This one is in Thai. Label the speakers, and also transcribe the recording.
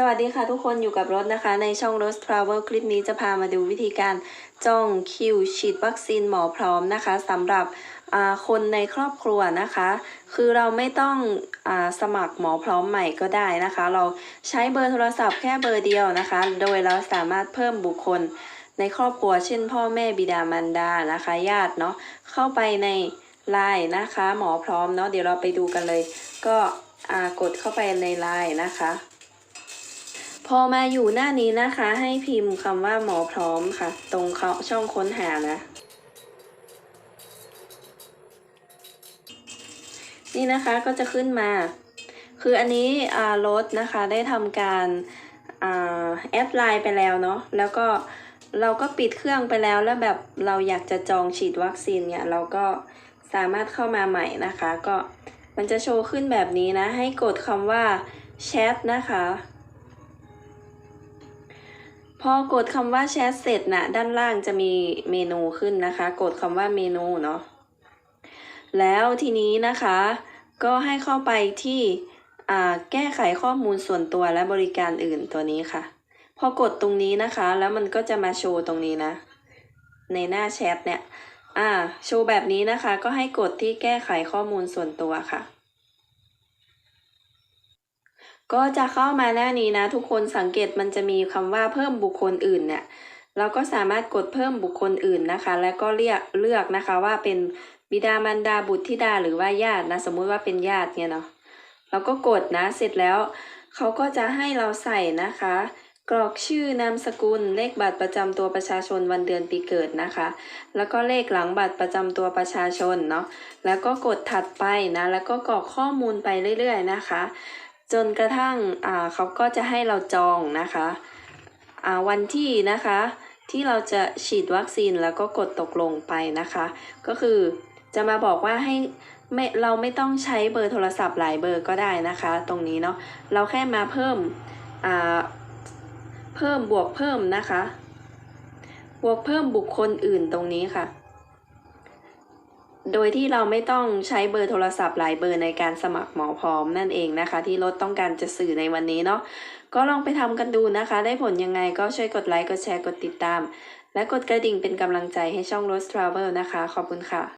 Speaker 1: สวัสดีค่ะทุกคนอยู่กับรถนะคะ ในช่อง Rose Travel คลิปนี้จะพามาดูวิธีการจองคิวฉีดวัคซีนหมอพร้อมนะคะสำหรับคนในครอบครัวนะคะ คือเราไม่ต้องอสมัครหมอพร้อมใหม่ก็ได้นะคะ เราใช้เบอร์โทรศัพท์แค่เบอร์เดียวนะคะ โดยเราสามารถเพิ่มบุคคลในครอบครัว เช่น พ่อแม่บิดามารดานะคะญาติเนาะเข้าไปในไลน์นะคะ หมอพร้อมเนาะเดี๋ยวเราไปดูกันเลย ก็กดเข้าไปในไลน์นะคะ พอมาอยู่หน้านี้นะคะ ให้พิมพ์คำว่าหมอพร้อมค่ะ ตรงเขาช่องค้นหานะ นี่นะคะก็จะขึ้นมา คืออันนี้รถนะคะได้ทำการอแอดไลน์ไปแล้วเนาะแล้วก็เราก็ปิดเครื่องไปแล้วแล้วแบบเราอยากจะจองฉีดวัคซีนเนี่ยเราก็สามารถเข้ามาใหม่นะคะ ก็มันจะโชว์ขึ้นแบบนี้นะ ให้กดคำว่าแชทนะคะ พอกดคำว่าแชทเสร็จนะด้านล่างจะมีเมนูขึ้นนะคะ กดคำว่าเมนูเนาะแล้วทีนี้นะคะ ก็ให้เข้าไปที่อ่าแก้ไขข้อมูลส่วนตัวและบริการอื่นตัวนี้ค่ะ พอกดตรงนี้นะคะ แล้วมันก็จะมาโชว์ตรงนี้นะ ในหน้าแชทเนี่ย อ่า โชว์แบบนี้นะคะ ก็ให้กดที่แก้ไขข้อมูลส่วนตัวค่ะ ก็จะเข้ามาหน้านี้นะ ทุกคนสังเกตมันจะมีคำว่าเพิ่มบุคคลอื่นเนี่ยเราก็สามารถกดเพิ่มบุคคลอื่นนะคะ แล้วก็เรียกเลือกนะคะว่าเป็นบิดามารดาบุตรธิดาหรือว่าญาตินะ สมมุติว่าเป็นญาติเนี่ยเนาะเราก็กดนะเสร็จแล้วเขาก็จะให้เราใส่นะคะ กรอกชื่อนามสกุลเลขบัตรประจำตัวประชาชนวันเดือนปีเกิดนะคะ แล้วก็เลขหลังบัตรประจำตัวประชาชนเนาะแล้วก็กดถัดไปนะ แล้วก็กรอกข้อมูลไปเรื่อย ๆ นะคะ จนกระทั่งเขาก็จะให้เราจองนะคะวันที่นะคะที่เราจะฉีดวัคซีนแล้วก็กดตกลงไปนะคะ ก็คือจะมาบอกว่าให้ไม่เราไม่ต้องใช้เบอร์โทรศัพท์หลายเบอร์ก็ได้นะคะ ตรงนี้เนาะเราแค่มาเพิ่มเพิ่มบวกเพิ่มนะคะ บวกเพิ่มบุคคลอื่นตรงนี้ค่ะ โดยที่เราไม่ต้องใช้เบอร์โทรศัพท์หลายเบอร์ในการสมัครหมอพร้อมนั่นเองนะคะ ที่รถต้องการจะสื่อในวันนี้เนาะก็ลองไปทำกันดูนะคะ ได้ผลยังไงก็ช่วยกดไลค์กดแชร์กดติดตาม และกดกระดิ่งเป็นกำลังใจให้ช่อง Rose Travel นะคะ ขอบคุณค่ะ